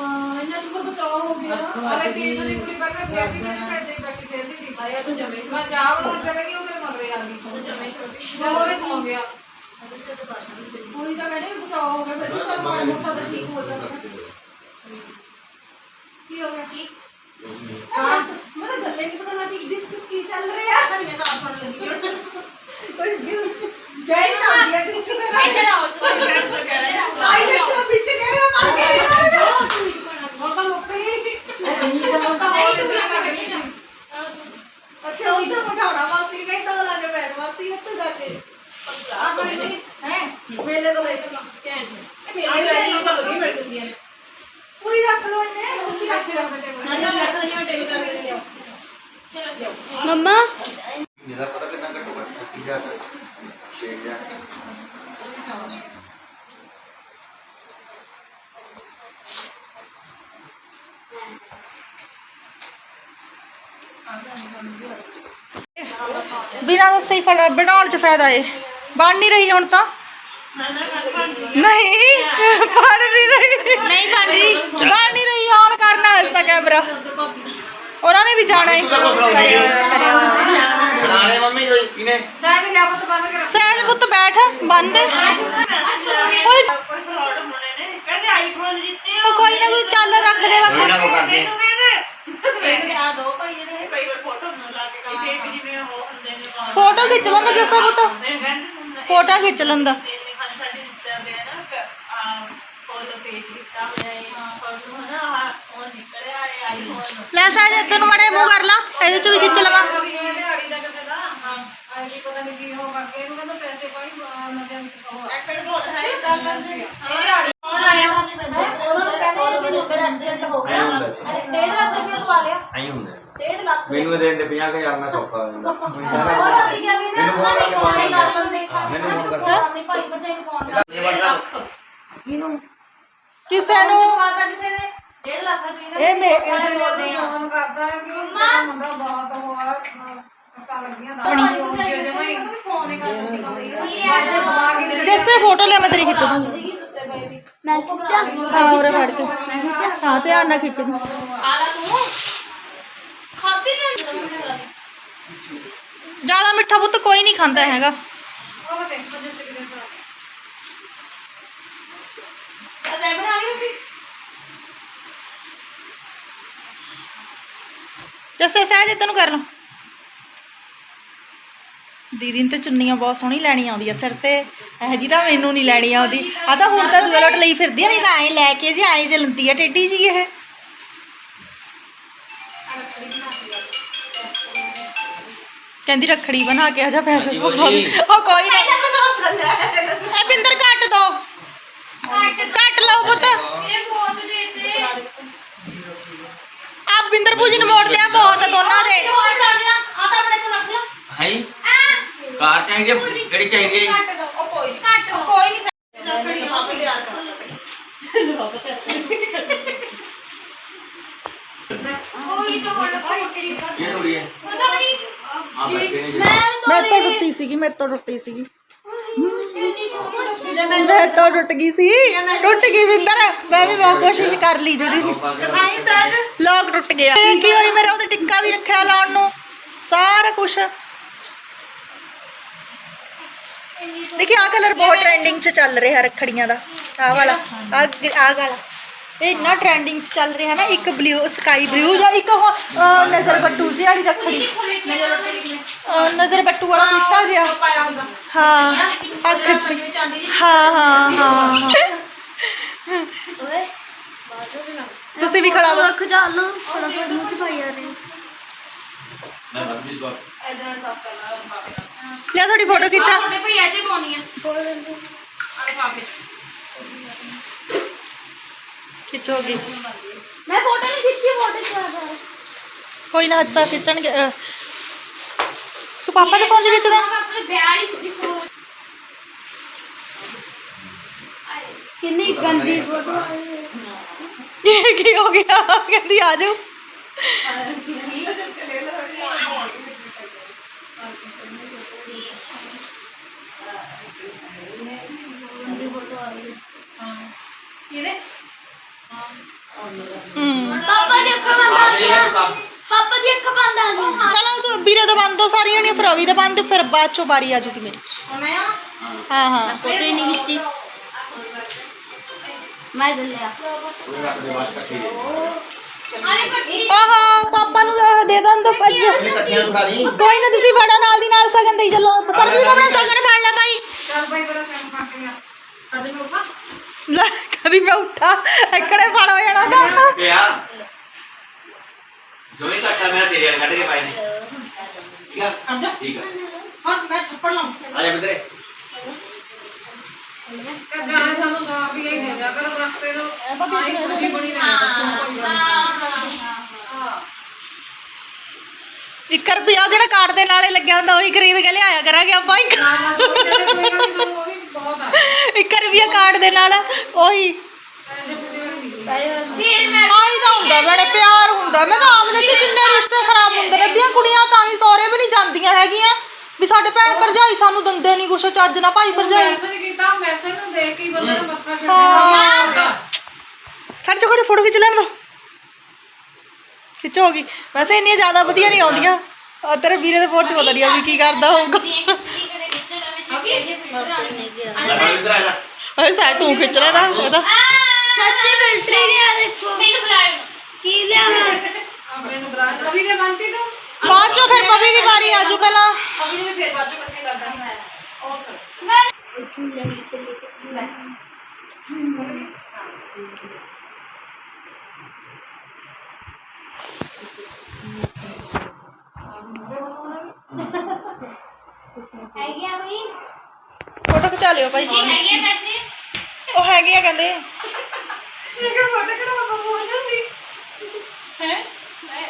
ਬਚਾਅ ਹੋ ਗਿਆ ਅਲੇ ਤੀਨ ਦੀ ਕੁੜੀ ਬਰਗਰ ਫੇਰਦੀ ਤੇ ਬੈਠੀ ਬੈਠੀ ਫੇਰਦੀ ਸੀ। ਆਇਆ ਤੂੰ ਜਮੇ ਮੈਂ ਚਾਹ ਬਣਾਉਣ ਚਲੇ ਗਈ ਉਹ ਮੇਰੇ ਮਗਰੇ ਆ ਗਈ। ਉਹ ਜਮੇ ਛੋਟੀ ਜਦੋਂ ਇਹ ਸੌ ਗਿਆ। ਕੁੜੀ ਦਾ ਕਹਿੰਦੇ ਬਚਾਅ ਹੋ ਗਿਆ ਫਿਰ ਵੀ ਸਰ ਮਾੜਾ ਮੋਟਾ ਤਾਂ ਠੀਕ ਹੋ ਜਾਣਾ ਕੀ ਹੋ ਗਿਆ? ਕੀ? ਹਾਂ ਮੈਂ ਤਾਂ ਗੱਲੇ ਨਹੀਂ ਪਤਾ ਲੱਗਦੀ ਡਿਸਕਸ ਕੀ ਚੱਲ ਰਿਹਾ? ਤਾਂ ਮੈਂ ਤਾਂ ਆਪਣ ਲੱਗੀ ਕੋਈ ਗੈਰੀ ਚੱਲਦੀ ਹੈ ਡਿਸਕਸ ਐਸੇ ਨਾ ਹੋ ਤੂੰ ਆਈ ਦੇਖੋ ਵਿੱਚ ਕਹਿ ਰਿਹਾ ਮਰ ਕੇ ਨਹੀਂ ਜਾ ਅੱਛਾ ਉੱਥੇ ਮਠਾਉਣਾ ਮਾਸੀ ਕਹਿੰਦਾ ਤਾਂ ਲੱਗੇ ਬੈਠ ਮਾਸੀ ਉੱਥੇ ਜਾ ਕੇ। ਹੈ? ਵੇਲੇ ਤੋਂ ਲੈ ਮਿਲ ਨੇ ਪੂਰੀ ਰੱਖ ਲਓ ਇਹਨੇ। ਪੂਰੀ ਰੱਖ ਰੱਖ ਰੱਖ ਜਾਓ ਮੰਮਾ ਮੇਰਾ ਪਤਾ ਕਿੰਨਾ ਘੱਟੋ ਘੱਟ 30000 6000 ਬਿਨਾਂ ਦੱਸੇ ਹੀ ਫਲ ਬਣਾਉਣ ਚ ਫਾਇਦਾ ਏ। ਬਣ ਨਹੀਂ ਰਹੀ ਹੁਣ ਤਾਂ। ਨਹੀਂ ਬਣ ਨਹੀਂ ਰਹੀ। ਨਹੀਂ ਬਣ ਰਹੀ। ਬਣ ਨਹੀਂ ਰਹੀ ਔਨ ਕਰਨਾ ਇਸ ਦਾ ਕੈਮਰਾ ਉਹਨਾਂ ਨੇ ਵੀ ਜਾਣਾ ਹੈ ਬਣਾ ਲੈ ਮੰਮੀ ਕੋਈ ਕਿਨੇ ਸਾਗ ਲਿਆ ਪੁੱਤ ਬੰਦ ਕਰ ਸਹਿਜ ਪੁੱਤ ਬੈਠ ਬੰਦ ਕੋਈ ਕਹਿੰਦੇ ਆਈਫੋਨ ਜਿੱਤੇ ਉਹ ਕੋਈ ਨਾ ਕੋਈ ਚੱਲ ਰੱਖ ਦੇ ਬਸ। ਕੋਈ ਨਾ ਕੋ ਕਰਦੇ ਕਹਿੰਦੇ ਆ ਦੋ ਭਾਈ ਜਿਹੜੇ ਕਈ ਵਾਰ ਫੋਟੋ ਨੂੰ ਲਾ ਕੇ ਕਈ ਫੇਕ ਜਿਵੇਂ ਉਹ ਹੁੰਦੇ ਨੇ ਬਾਹਰ। ਫੋਟੋ ਖਿੱਚ ਲੈਂਦਾ ਜੱਸਾ ਪੁੱਤ ਮੈਂ ਕਹਿੰਦੇ ਹੁੰਦਾ ਫੋਟੋ ਖਿੱਚ ਲੈਂਦਾ ਸੇਨੇ ਖਾਨ ਸਾਡੇ ਰਿਸ਼ਤਾ ਦੇ ਨਾ ਆ ਫੋਟੋ ਪੇਜ ਕੀਤਾ ਹੋਇਆ ਹੈ ਫੋਟੋ ਹਨਾ ਆਹ ਉਹ ਨਿਕਲਿਆ ਹੈ ਆਈਫੋਨ ਲੈ ਸਹਿਜ ਇੱਧਰ ਨੂੰ ਮੜੇ ਮੂੰਹ ਕਰ ਲਾ ਇਹਦੇ ਚ ਵੀ ਖਿੱਚ ਲਵਾਂ ਦਿਹਾੜੀ ਦਾ ਕਿਸੇ ਦਾ ਹਾਂ ਆਈ ਵੀ ਪਤਾ ਨਹੀਂ ਕੀ ਹੋ ਕਰਕੇ ਇਹਨੂੰ ਕਹਿੰਦਾ ਪੈਸੇ ਪਾਈ ਐਮਰਜੈਂਸੀ ਉਹ ਐਕਟ ਬੋਲ ਹੈ ਐਮਰਜੈਂਸੀ ਉਹਨਾਂ ਨੂੰ ਕਹਿੰਦੇ ਕਿ ਮੁੰਡੇ ਦਾ ਐਕਸੀਡੈਂਟ ਹੋ ਗਿਆ। ਅਰੇ 1.5 ਲੱਖ ਰੁਪਏ ਦਵਾ ਲਿਆ। ਆਈ ਹੁੰਦਾ। 1.5 ਲੱਖ ਮੈਨੂੰ ਦੇ ਦੇ 50000 ਮੈਂ ਸੌਖਾ ਹੋ ਜਾਂਦਾ। ਪਤਾ ਕੀ ਗਿਆ ਵੀ ਨਾ ਫੋਨ ਉਹਨਾਂ ਨੇ ਪਾਸ ਗੱਲ ਦੇਖਾ ਮੈਨੂੰ ਫੋਨ ਕਰਕੇ ਆਪਣੀ ਭਾਈ ਭਰਜਾਈ ਨੂੰ ਫੋਨ ਕਰ ਇਹ ਵਟਸਐਪ ਕਿਸੇ ਨੂੰ? ਮਾਤਾ ਕਿਸੇ ਨੇ 1.5 ਲੱਖ ਰੁਪਏ ਦਾ ਇਹ ਮੇ ਫੋਨ ਕਰਦਾ ਹੈ ਕਿ ਮੇਰਾ ਮੁੰਡਾ ਬਹੁਤ ਹੋਆ ਸੱਟਾਂ ਲੱਗੀਆਂ ਦਾ ਜਮਾ ਹੀ। ਫੋਨ ਹੀ ਕਰ ਦਿੰਦੀ ਕੰਪਨੀ ਜੱਸੇ ਫੋਟੋ ਲਿਆ ਮੈਂ ਤੇਰੀ ਖਿੱਚ ਦੂੰ ਸੀਗੀ ਸੁੱਤੇ ਪਏ ਦੀ ਮੈਂ ਖਿੱਚਾਂ ਹਾਂ ਉਰੇ ਫੜ ਕੇ ਹਾਂ ਧਿਆਨ ਦੀਦੀ ਨੂੰ ਤੇ ਚੁੰਨੀਆਂ ਬਹੁਤ ਸੋਹਣੀ ਲੈਣੀ ਆਉਂਦੀ ਆ ਸਿਰ ਤੇ। ਇਹ ਜੀ ਤਾਂ ਮੈਨੂੰ ਨਹੀਂ ਲੈਣੀ ਆਉਂਦੀ। ਆ ਤਾਂ ਹੁਣ ਤਾਂ ਲੋਟ ਲਈ ਫਿਰਦੀ ਆ ਨਹੀਂ ਤਾਂ ਐਂ ਲੈ ਕੇ ਜੀ ਐਂ ਜਲੰਦੀ ਆ ਟੇਢੀ ਜੀ ਇਹ। ਕਹਿੰਦੀ ਰੱਖੜੀ ਬਣਾ ਕੇ ਆ ਜਾ ਪੈਸੇ ਉਹ ਕੋਈ ਨਾ ਇਹ ਬਿੰਦਰ ਕੱਟ ਦੋ। ਕੱਟ ਲਓ ਪੁੱਤ। ਇਹ ਬਹੁਤ ਦੇ ਦੇ। ਆ ਬਿੰਦਰ ਪੂਜੀ ਨੂੰ ਮੋੜ ਦਿਆ ਬਹੁਤ ਦੋਨਾਂ ਦੇ। ਆ ਤਾਂ ਆਪਣੇ ਕੋਲ ਰੱਖ ਲਿਆ। ਹੈ ਕਾਰ ਚਾਹੀਦੀ ਹੈ ਕਿਹੜੀ ਚਾਹੀਦੀ ਹੈ ਕੱਟ ਦੋ ਉਹ ਕੋਈ ਕੱਟ ਲਓ। ਕੋਈ ਨਹੀਂ ਰੱਖੜੀ ਲਿਫਾਫੇ ਤਿਆਰ ਕਰ ਕੋਈ ਤਾਂ ਕੋਲ ਕੋਈ ਇਹ ਥੋੜੀ ਹੈ ਪਤਾ ਨਹੀਂ ਆ ਬੈਠੇ ਨੇ ਜੀ ਮੇਰੇ ਤੋਂ ਟੁੱਟੀ ਸੀਗੀ ਮੇਰੇ ਤੋਂ ਟੁੱਟੀ ਸੀਗੀ ਮੈਂ ਤਾਂ ਟੁੱਟ ਗਈ ਸੀ ਟੁੱਟ ਗਈ ਵਿੰਦਰ ਮੈਂ ਵੀ ਬਹੁਤ ਕੋਸ਼ਿਸ਼ ਕਰ ਲਈ ਜੁੜੀ ਦਿਖਾਈ ਸਰ ਲੋਕ ਟੁੱਟ ਗਿਆ ਕੀ ਹੋਈ ਮੇਰਾ ਉਹਦੇ ਟਿੱਕਾ ਵੀ ਰੱਖਿਆ ਲਾਉਣ ਨੂੰ ਸਾਰਾ ਕੁਝ ਦੇਖੀ ਆ ਕਲਰ ਬਹੁਤ ਟ੍ਰੈਂਡਿੰਗ 'ਚ ਚੱਲ ਰਿਹਾ ਰੱਖੜੀਆਂ ਦਾ ਆ ਵਾਲਾ ਆ ਆ ਵਾਲਾ ਇਹ ਇੰਨਾ ਟ੍ਰੈਂਡਿੰਗ 'ਚ ਚੱਲ ਰਿਹਾ ਨਾ ਇੱਕ ਬਲੂ ਸਕਾਈ ਬਲੂ ਜਾਂ ਇੱਕ ਉਹ ਅਹ, ਨਜ਼ਰ ਬੱਟੂ ਜਿਹੀ ਵਾਲੀ ਰੱਖੜੀ ਅਹ, ਨਜ਼ਰ ਬੱਟੂ ਵਾਲਾ ਕੁੱਤਾ ਜਿਹਾ ਪਾਇਆ ਹੁੰਦਾ ਹਾਂ ਅੱਖ 'ਚ ਹਾਂ ਹਾਂ ਹਾਂ ਤੁਸੀਂ ਵੀ ਖੜਾ ਹੋ ਅੱਖ ਜਾ ਲੋ ਫਟਾਫਟ ਮੂੰਹ ਚ ਪਾਈ ਜਾ ਰਹੇ ਮੈਂ ਬੰਦੀ ਤੋਂ ਲੈ ਤੁਹਾਡੀ ਫੋਟੋ ਖਿੱਚਾ ਤੁਹਾਡੇ ਭਈਆ ਚ ਪਾਉਣੀ ਆ। ਆਲੇ ਪਾਪੇ ਖਿੱਚੋਗੀ। ਮੈਂ ਫੋਟੋ ਨਹੀਂ ਖਿੱਚੀ ਫੋਟੋ ਚ ਆ ਕੋਈ ਨਾ ਹੱਥਾਂ ਖਿੱਚਣਗੇ ਅਹ, ਤੂੰ ਪਾਪਾ ਦੇ ਫੋਨ 'ਚ ਖਿੱਚਦਾ? ਆਪਣੇ ਬਿਆਰੀ ਦੀ ਫੋਟੋ ਕਿੰਨੀ ਗੰਦੀ ਫੋਟੋ ਇਹ ਕੀ ਹੋ ਗਿਆ ਕਹਿੰਦੀ ਆ ਜਾਓ ਹੂੰ ਪਾਪਾ ਦੀ ਅੱਖ ਬੰਦ ਆ ਗਈਆਂ ਪਾਪਾ ਦੀ ਅੱਖ ਬੰਦ ਆ ਗਈ ਚਲੋ ਤੂੰ ਵੀਰੇ ਦਾ ਬੰਦ ਦੋ ਸਾਰੀਆਂ ਨਹੀਂ ਫਿਰ ਦਾ ਬੰਦ ਫਿਰ ਬਾਅਦ ਚੋਂ ਬਾਰੀ ਆ ਜੂਗੀ ਮੇਰੀ ਹਾਂ ਹਾਂ ਫੋਟੋ ਹੀ ਨਹੀਂ ਖਿੱਚੀ ਮੈਂ ਕੋਈ ਦੇ ਬਾਅਦ ਆਹਾ ਪਾਪਾ ਨੂੰ ਇਹ ਦੇ ਦਾਂ ਤਾਂ ਭੱਜ ਇਕੱਠੀਆਂ ਖਾ ਲਈ ਕੋਈ ਨਾ ਤੁਸੀਂ ਫੜਾ ਨਾਲ ਦੀ ਨਾਲ ਸਗਨ ਦੇਈ ਚੱਲੋ ਸਰਬੀ ਆਪਣਾ ਸਗਨ ਫੜ ਲੈ ਭਾਈ ਕਦੇ ਮੈਂ ਉਠਾ? ਲੈ ਕਦੀ ਮੈਂ ਉੱਠਾ? ਇੱਕੜੇ ਫੜ ਹੋ ਜਾਣਾ ਤਾਂ ਪਿਆ ਜੋ ਹੀ ਕੱਟਾ ਮੈਂ ਤੇਰੇ ਵਾਲ ਕੱਢ ਕੇ ਪਾਏ ਨੇ। ਠੀਕ ਆ? ਜਾ ਠੀਕ ਆ। ਹਾਂ ਮੈਂ ਥੱਪੜ ਲਾਉਂ। ਆ ਜਾ ਬਿੰਦਰੇ ਤੇ ਜਾਣੇ ਸਾਨੂੰ 100 ਰੁਪਏ ਹੀ ਦੇ ਦਿਆ ਕਰ ਵਾਸਤੇ ਨੂੰ ਆਈ ਖੁਸ਼ੀ ਬਣੀ ਰਹੇ ਇੱਕ ਰੁਪਿਆ ਜਿਹੜਾ ਕਾਰਡ ਦੇ ਨਾਲੇ ਲੱਗਿਆ ਹੁੰਦਾ ਉਹੀ ਖਰੀਦ ਕੇ ਲਿਆਇਆ ਕਰਾਂਗੇ ਆਪਾਂ ਇੱਕ। ਨਾ ਕੋਈ ਗੱਲ ਸਾਨੂੰ ਉਹ ਵੀ ਬਹੁਤ ਆ ਇੱਕ ਰੁਪਿਆ ਕਾਰਡ ਦੇ ਨਾਲ ਉਹੀ। ਆਹੀ ਤਾਂ ਹੁੰਦਾ ਬੜੇ ਪਿਆਰ ਹੁੰਦਾ। ਮੈਂ ਤਾਂ ਆਪ ਦੇਖੀ ਕਿੰਨੇ ਰਿਸ਼ਤੇ ਖਰਾਬ ਹੁੰਦੇ ਨੇ। ਅੱਧੀਆਂ ਕੁੜੀਆਂ ਤਾਂ ਹੀ ਸਹੁਰੇ ਵੀ ਨਹੀਂ ਜਾਂਦੀਆਂ ਹੈਗੀਆਂ। ਵੀ ਸਾਡੇ ਭੈਣ ਭਰਜਾਈ ਸਾਨੂੰ ਦਿੰਦੇ ਨਹੀਂ ਕੁਛ ਚੱਜ ਨਾ ਭਾਈ ਭਰਜਾਈ। ਮੈਸੇਜ ਕੀਤਾ ਮੈਸੇਜ ਨੂੰ ਦੇਖ ਕੇ ਹੀ ਬੰਦੇ ਨੂੰ ਮੱਥਾ ਹਾਂ। ਛੱਡਣਾ ਖੜ ਜਾ ਖੜੀ ਫੋਟੋ ਖਿੱਚ ਲੈਣ ਦੋ। ਖਿੱਚੋ ਹੋਗੀ ਵੈਸੇ ਇੰਨੀਆਂ ਜ਼ਿਆਦਾ ਵਧੀਆ ਨਹੀਂ ਆਉਂਦੀਆਂ। ਤੇਰੇ ਵੀਰੇ ਦੇ ਫੋਨ 'ਚ ਪਤਾ ਨਹੀਂ ਆ ਵੀ ਕੀ ਕਰਦਾ ਹੋਊਗਾ। ਲੈ ਆ ਜਾ। ਓਏ ਸਾਇ ਤੂੰ ਖਿੱਚ ਲੈ ਦਾ ਇਹਦਾ ਸੱਚੀ ਮਿਲਟਰੀ ਨਹੀਂ ਆ ਦੇਖੋ ਮੈਨੂੰ ਬੁਲਾਇਆ ਕੀ ਲਿਆਵਾਂ ਮੈਨੂੰ ਬਰਾ ਅਭੀ ਕੇ ਬੰਤੀ ਤੂੰ ਬਾਅਦ ਚੋਂ ਫਿਰ ਪਵੀ ਦੀ ਵਾਰੀ ਆਜੂ ਪਹਿਲਾਂ ਅਭੀ ਨੇ ਫੇਰ ਬਾਜੂ ਕਰਕੇ ਕਰਦਾ ਹੈ ਉਹ ਕਰ ਹੈਗੀ ਆ ਬਈ ਫੋਟੋ ਹੈਗੀ ਆ ਪੈਸੇ ਉਹ ਹੈਗੇ ਆ ਕਹਿੰਦੇ। ਫੋਟੋ ਕਰਾ ਜਾਂਦੀ। ਹੈ?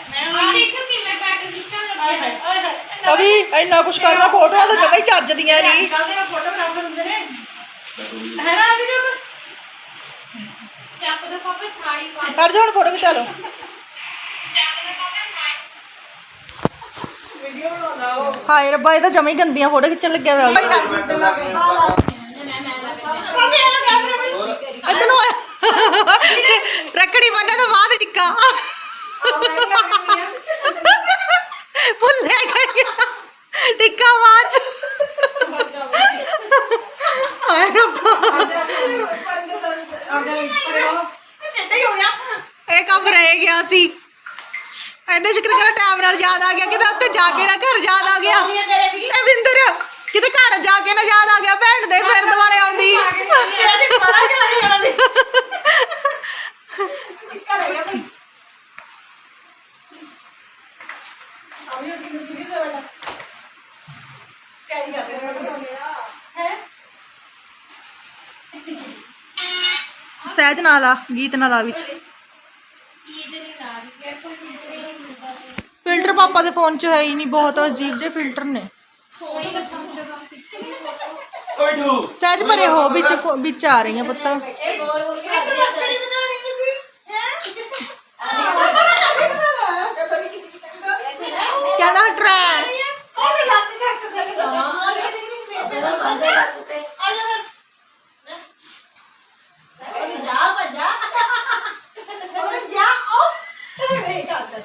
ਮੈਂ ਆ ਦੇਖੋ ਕਿਵੇਂ ਪੈਕ ਕੀਤਾ ਲੱਗਿਆ ਅਭੀ ਇੰਨਾ ਕੁਛ ਕਰਦਾ ਫੋਟੋਆਂ ਤਾਂ ਜਮਾ ਹੀ ਚੱਜਦੀਆਂ ਨਹੀਂ ਕੱਲ ਦੇ ਫੋਟੋ ਬਣਾ ਕੇ ਹੁੰਦੇ ਨੇ। ਹੈ ਨਾ ਅਭੀ ਜੀ ਚੱਪ ਦੇ ਪਾਪੇ ਸਾੜੀ ਪਾ ਕਰ ਜਾ ਹੁਣ ਫੋਟੋ ਖਿਚਾ ਲਓ। ਚੱਪ ਦੇ ਪਾਪੇ ਸਾੜੀ ਵੀਡੀਓ ਬਣਾਉਂਦਾ ਉਹ। ਹਾਏ ਰੱਬਾ ਇਹ ਤਾਂ ਜਮਾ ਹੀ ਗੰਦੀਆਂ ਫੋਟੋ ਖਿੱਚਣ ਲੱਗਿਆ ਹੋਇਆ। ਰੱਖੜੀ ਬੰਨਣ ਤੋਂ ਬਾਅਦ ਟਿੱਕਾ। ਭੁੱਲਿਆ ਗਿਆ ਟਿੱਕਾ ਬਾਅਦ ਹਾਏ ਰੱਬਾ। ਇਹ ਕੰਮ ਰਹਿ ਗਿਆ ਸੀ। ਐਨੇ ਸ਼ੁਕਰ ਕਰ ਟਾਈਮ ਨਾਲ ਯਾਦ ਆ ਗਿਆ। ਕਿਤੇ ਉੱਤੇ ਜਾ ਕੇ ਨਾ ਘਰ ਯਾਦ ਆ ਗਿਆ। ਇਹ ਵਿੰਦਰ ਕਿਤੇ ਘਰ ਜਾ ਕੇ ਨਾ ਯਾਦ ਆ ਗਿਆ। ਭੈਣ ਦੇ ਫਿਰ ਦੁਬਾਰੇ ਆਉਂਦੀ। ਸਹਿਜ ਨਾਲ ਆ ਗੀਤ ਨਾਲ ਆ ਵਿੱਚ। ਫਿਲਟਰ ਪਾਪਾ ਦੇ ਫੋਨ 'ਚ ਹੈ ਹੀ ਨਹੀਂ ਬਹੁਤ ਅਜੀਬ ਜਿਹੇ ਫਿਲਟਰ ਨੇ। ਸੋਹਣੀ ਸਹਿਜ ਭਰੇ ਹੋ ਵਿੱਚ ਵਿੱਚ ਆ ਰਹੀਆਂ ਪੁੱਤਾਂ। ਜ਼ਿਆਦਾ ਡਰੈ ਉਹਦੇ ਲੱਤ ਜੱਟ ਦੇ ਕੇ ਮਾਮਾ ਦੇ ਮੇਰਾ ਬੰਦੇ ਲੱਤ ਤੇ ਆ ਜਾ ਉਹ ਜਾ ਭੱਜਾ ਉਹ ਜਾ ਉਹ ਇਹ ਚੱਲਦਾ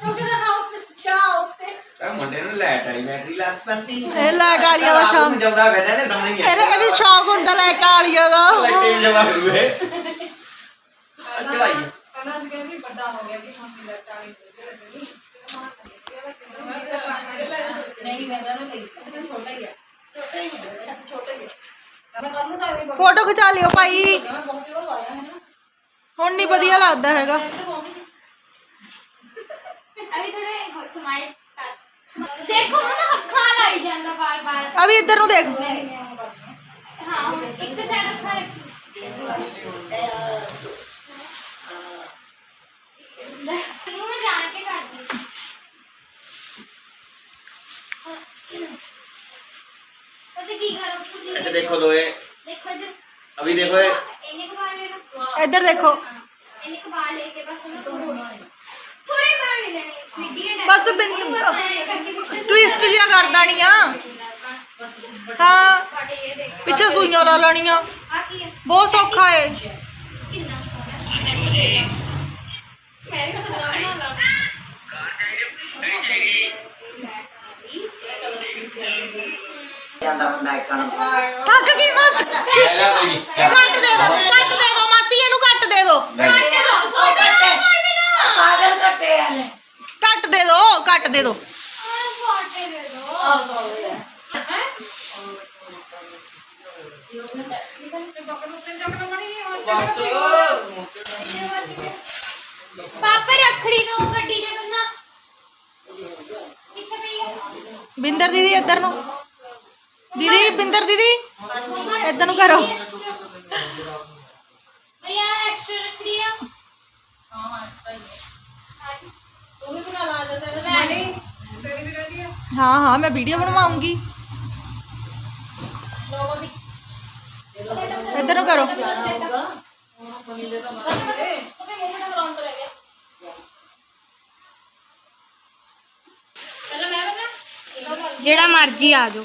ਉਹ ਕਿਹਦਾ ਨਾ ਜਾ ਉੱਤੇ ਤਾਂ ਮੁੰਡੇ ਨੂੰ ਲੈਟ ਵਾਲੀ ਬੈਟਰੀ ਲੱਗ ਪੈਂਦੀ ਇਹ ਲੈ ਗਾਲੀਆਂ ਦਾ ਸ਼ੌਕ ਜਾਂਦਾ ਫਿਰਦਾ ਨੇ ਸਮਝ ਗਿਆ ਇਹਦੇ ਇਹਦੇ ਸ਼ੌਕ ਹੁੰਦਾ ਲੈ ਕਾਲੀਆਂ ਦਾ ਲੈਟੇ ਜਾਂਦਾ ਫਿਰੂ ਇਹ ਚਲਾਈ ਪਹਿਲਾਂ ਅਸੀਂ ਕਹਿੰਦੇ ਵੱਡਾ ਹੋ ਗਿਆ ਕਿ ਹੁਣ ਲੈਟ ਵਾਲੀ ਬੈਟਰੀ ਫੋਟੋ ਖਿਚਾ ਲਿਓ ਭਾਈ ਮੈਂ ਬਹੁਤ ਚਲੋ ਆਇਆ ਹੈ ਨਾ ਹੁਣ ਨਹੀਂ ਵਧੀਆ ਲੱਗਦਾ ਹੈਗਾ ਅਭੀ ਥੋੜੇ ਸਮਾਈਲ ਦੇਖੋ ਨਾ ਅੱਖਾਂ ਲਾਈ ਜਾਂਦਾ ਬਾਰ ਬਾਰ ਅਭੀ ਇੱਧਰ ਨੂੰ ਦੇਖ ਹਾਂ ਹੁਣ ਇੱਕ ਸਾਈਡ ਅੱਖਾਂ ਰੱਖੀ ਨੂੰ ਮੈਂ ਜਾਣ ਕੇ ਕਰਦੀ ਉਹਦੇ ਕੀ ਕਰੋ ਖੁਦ ਹੀ ਇੱਥੇ ਦੇਖੋ ਦੋਏ ਦੇਖੋ ਇੱਧਰ ਅਭੀ ਦੇਖੋ ਇਹ ਇਹਨੇ ਕਬਾੜ ਲੈਣਾ ਇੱਧਰ ਦੇਖੋ ਇਹਨੇ ਕਬਾੜ ਲੈ ਕੇ ਬਸ ਜਾਂਦਾ ਬੰਦਾ ਇੱਕ ਨੂੰ। ਥੱਕ ਗਈ ਬਸ। ਲੈ ਲੈ ਕੋਈ ਨਹੀਂ ਕੱਟ ਦੇ ਦੋ ਕੱਟ ਦੇ ਦੋ ਮਾਸੀ ਇਹਨੂੰ ਕੱਟ ਦੇ ਦੋ। ਕੱਟ ਦੋ ਸੋ ਪਾਗਲ ਕੱਟੇ ਆ ਨੇ ਕੱਟ ਦੇ ਦੋ ਕੱਟ ਦੇ ਦੋ। ਫੋਟੇ ਦੇ ਦੋ। ਪਾਪਾ ਰੱਖੜੀ ਨੂੰ ਗੱਡੀ ਦੇ ਬੰਨਾ ਕਿੱਥੇ ਪਈ ਹੈ ਬਿੰਦਰ ਦੀਦੀ ਇੱਧਰ ਨੂੰ। ਦੀਦੀ ਬਿੰਦਰ ਦੀਦੀ ਇੱਧਰ ਨੂੰ ਕਰੋ। ਭਈਆ ਐਕਸਟਰਾ ਰੱਖੜੀ ਆ। ਹਾਂ ਹਾਂ ਹੈ ਤੂੰ ਵੀ ਬਣਾ ਲਾ ਦੇ ਮੈਂ ਨਹੀਂ। ਤੇਰੀ ਵੀ ਰਹਿੰਦੀ ਆ। ਹਾਂ ਹਾਂ ਮੈਂ ਵੀਡੀਓ ਬਣਵਾਉਂਗੀ। ਲੋਗੋ ਵੀ ਇੱਧਰ ਨੂੰ ਕਰੋ। ਜਿਹੜਾ ਮਰਜ਼ੀ ਆ ਜਾਓ।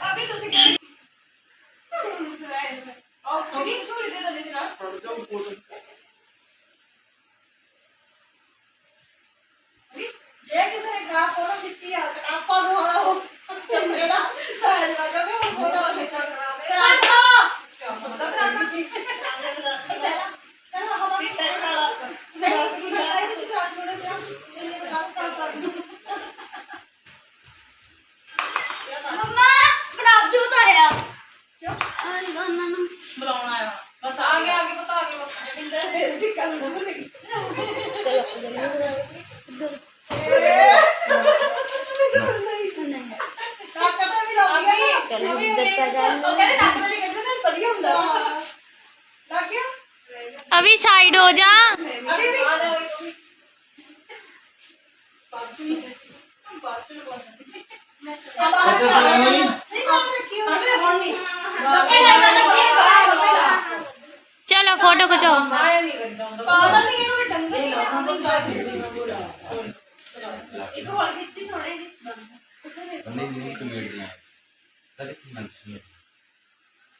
ਭਾਬੀ ਤੁਸੀਂ ਕਿੱਥੇ ਉਹ ਸਰੀਰ ਛੋੜ ਦੇ ਦੇ ਨਾ ਫੜ ਜਾਓ ਕੋਲ। ਜੇ ਕਿਸੇ ਨੇ ਗ੍ਰਾਫ ਫੋਟੋ ਖਿੱਚੀ ਆ ਆਪਾਂ ਨੂੰ ਹਾਂ ਉਹ ਚੰਗੇ ਦਾ ਸਾਇਲ ਲੱਗਾ ਤੇ ਉਹ ਫੋਟੋ ਅਸੀਂ ਕਰਨਾ ਤੇ ਆਪਾਂ ਮਤਲਬ ਕਰਾਂਗੇ ਜੀ ਪਹਿਲਾਂ ਪਹਿਲਾਂ ਹਵਾ ਨਹੀਂ ਨਹੀਂ ਨਹੀਂ ਕਰਾਂਗੇ ਨਾ ਜਿੰਨੇ ਗੱਲ ਕਰ ਕਰ ਉਹਨਾਂ ਨੂੰ। ਬੁਲਾਉਣਾ ਆ ਬਸ ਆ ਗਿਆ। ਆ ਗਿਆ ਪਤਾ ਆ ਗਿਆ ਬਸ। ਜਿੰਦਰ ਤੇਰੇ ਦੀ। ਕੱਲ ਨਾ। ਭੁੱਲ ਗਈ ਚਲੋ ਦਿੱਤਾ ਜਾਏ ਅਭੀ ਸਾਈਡ ਹੋ ਜਾ। ਅਭੀ ਆ ਜਾ ਅਭੀ ਬਾਤ ਨਹੀਂ ਬਾਤ ਨਹੀਂ चलो फोटो खिंचाओ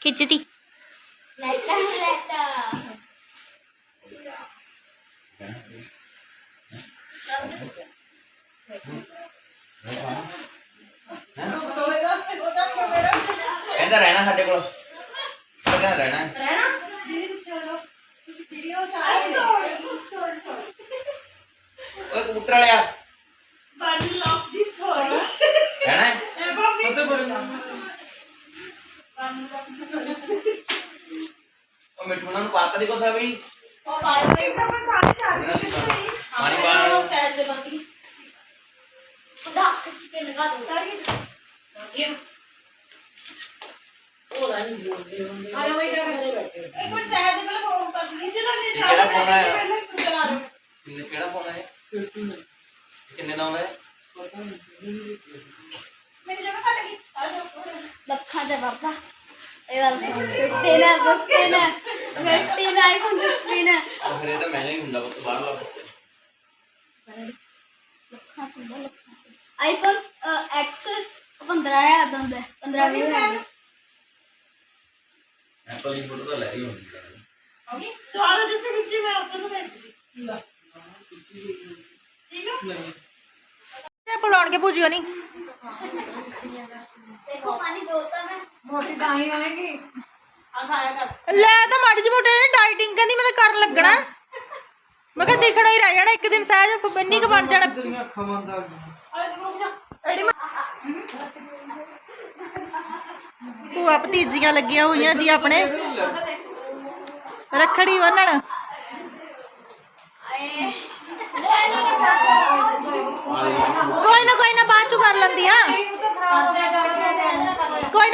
खिंचती Thank you. ਕਹਿੰਦਾ ਰਹਿਣਾ ਸਾਡੇ ਕੋਲ। ਕਹਿੰਦਾ ਰਹਿਣਾ। ਹੈ। ਰਹਿਣਾ? ਦੀਦੀ ਪਿੱਛੇ ਹੋ ਜਾਓ। ਤੁਸੀਂ ਵੀਡੀਓ ਚਾਹ ਓਏ ਕਬੂਤਰ ਵਾਲਿਆ। ਬਨ ਲੌਕ ਦੀ ਸਟੋਰੀ ਰਹਿਣਾ? ਹੈ? ਉਹ ਮਿੱਠੂ ਉਹਨਾਂ ਨੂੰ ਪਾਤਾ ਦੀ ਕੋਸਾ ਵੀ। ਉਹ ਪਾਣੀ ਦੇ ਤਾਂ ਮੈਂ ਸਾਰੇ ਚਾਹ ਇਹਨਾਂ ਦੀ ਪਾਣੀ ਪਾਣੀ ਪਾਣੀ ਪਾਣੀ ਸੈਜ ਦੇ ਬੰਦੀ ਆ ਜਾ ਬਈ ਜਾ ਕੇ ਇੱਕ ਮਿੰਟ ਸਹਿਜ ਦੇ ਪਹਿਲਾਂ ਫੋਨ ਕਰ ਦਈਏ ਜਿਹੜਾ ਨੇ ਇਹ ਕਿਹੜਾ phone ਆਇਆ? ਪਹਿਲਾਂ ਤੂੰ ਚਲਾ ਦੇ ਕਿੰਨੇ ਕਿਹੜਾ ਫੋਨ ਹੈ ਇਹ ਕਿੰਨੇ ਦਾ ਆਉਂਦਾ ਹੈ ਮੇਰੀ ਜਗ੍ਹਾ ਘਟ ਗਈ ਆ ਜਾਓ ਲੱਖਾਂ ਤੇ ਬਾਬਾ ਲੱਖਾਂ ਚ ਹੁੰਦਾ, ਲੱਖਾਂ ਚ। ਆਈਫੋਨ ਐਕਸ 15000 ਦਾ ਹੁੰਦਾ 15 20000 ਐਪਲ ਦੀ। ਫੋਟੋ ਤਾਂ ਲੈ ਹੀ ਹੁੰਦੀ ਹੈ। ਅਮੀ ਦੁਆਰਾ ਜਿਸੇ ਵਿੱਚ ਮੈਂ ਉੱਧਰ ਨੂੰ ਭੇਜ ਦਿੱਤੀ ਠੀਕ ਹੈ ਤੇ ਬੁਲਾਉਣਗੇ ਭੁਜੀਓ ਨਹੀਂ ਦੇਖੋ ਪਾਣੀ ਦੋਤਾ ਮੈਂ। ਮੋਟੀ ਤਾਂ ਹੀ ਆਏਗੀ। ਆ ਖਾਇਆ ਕਰ। ਲੈ ਤਾਂ ਮਾੜੀ ਜਿਹੀ ਮੋਟੇ ਨੇ ਡਾਈਟਿੰਗ ਕਹਿੰਦੀ ਮੈਂ ਤਾਂ ਕਰਨ ਲੱਗਣਾ। ਮੈਂ ਕਿਹਾ ਦਿਖਣਾ ਹੀ ਰਹਿ ਜਾਣਾ ਇੱਕ ਦਿਨ ਸਹਿਜ ਬੰਨੀ ਕ ਬਣ ਜਾਣਾ। ਭੂਆ ਭਤੀਜੀਆਂ ਲੱਗੀਆਂ ਹੋਈਆਂ ਜੀ ਆਪਣੇ। ਰੱਖੜੀ ਬੰਨਣ। ਆਏ ਕੋਈ ਨਾ ਕੋਈ ਨਾ ਬਾਅਦ ਚ ਕਰ ਲੈਂਦੀ ਆ। ਉਹ ਤਾਂ ਖਰਾਬ ਹੋ ਗਿਆ ਜ਼ਿਆਦਾ ਕੋਈ ਨਾ